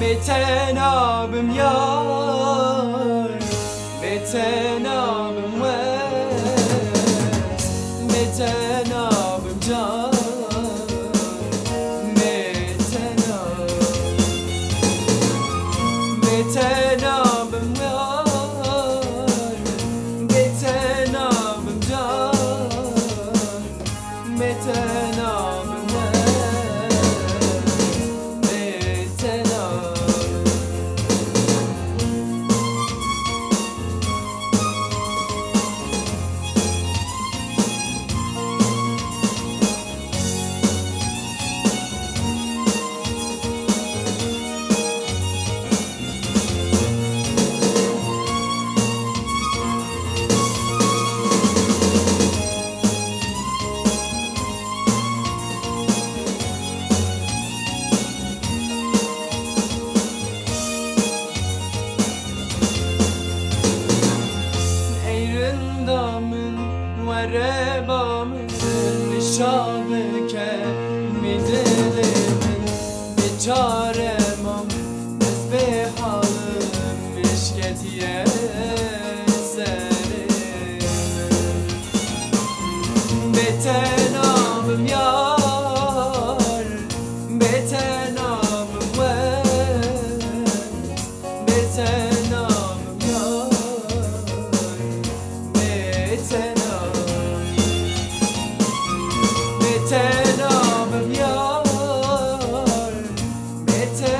Betenabım yar Betenabım vest Betenabım can Betenabım Betenabım Eyrindamın ve rebamın Nişadı better